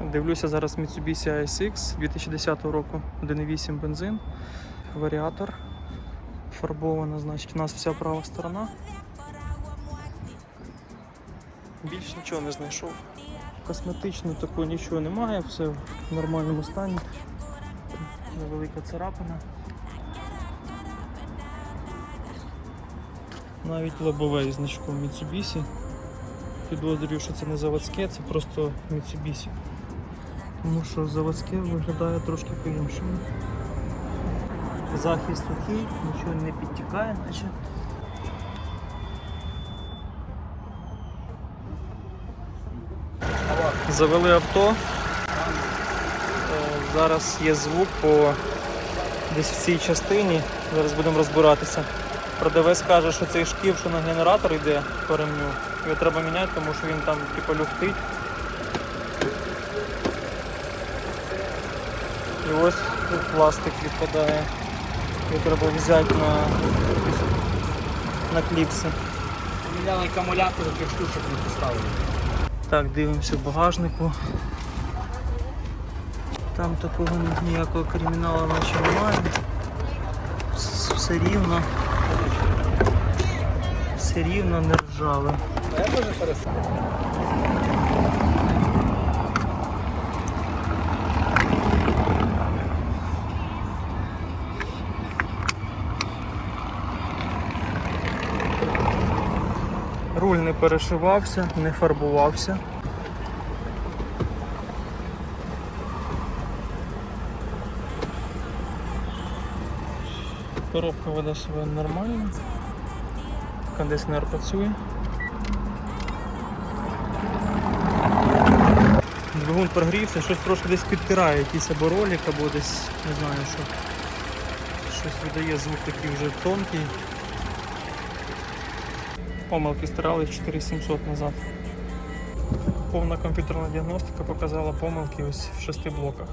Дивлюся зараз Mitsubishi ASX 2010 року, 1.8 бензин, варіатор. Фарбована, значить, у нас вся права сторона. Більш нічого не знайшов. Косметично такого нічого немає, все в нормальному стані. Невелика царапина. Навіть лобове із значком Mitsubishi. Підозрюю, що це не заводське, це просто Mitsubishi. Тому що заводське виглядає трошки по-іншому. Захист сухий, нічого не підтікає, наче. Завели авто. Е, Зараз є звук по десь в цій частині. Зараз будемо розбиратися. Продавець каже, що цей шків, що на генератор йде по ремню, його треба міняти, тому що він там типу люфтить. І ось тут пластик відпадає. Його треба взяти на, на кліпси. Міняли акумулятор, тих штучок не поставили. Так, дивимося в багажнику. Там такого ніякого криміналу наче немає. Все рівно. Все рівно не ржаве. А я теж пересадив. Руль не перешивався, не фарбувався. Коробка веде себе нормально. Кондиціонер працює. Двигун прогрівся, щось трошки десь підтирає, якийсь або ролик, або десь не знаю що. Щось видає звук такий вже тонкий. Помилки стирали 4700 назад. Повна комп'ютерна діагностика показала помилки ось в шести блоках.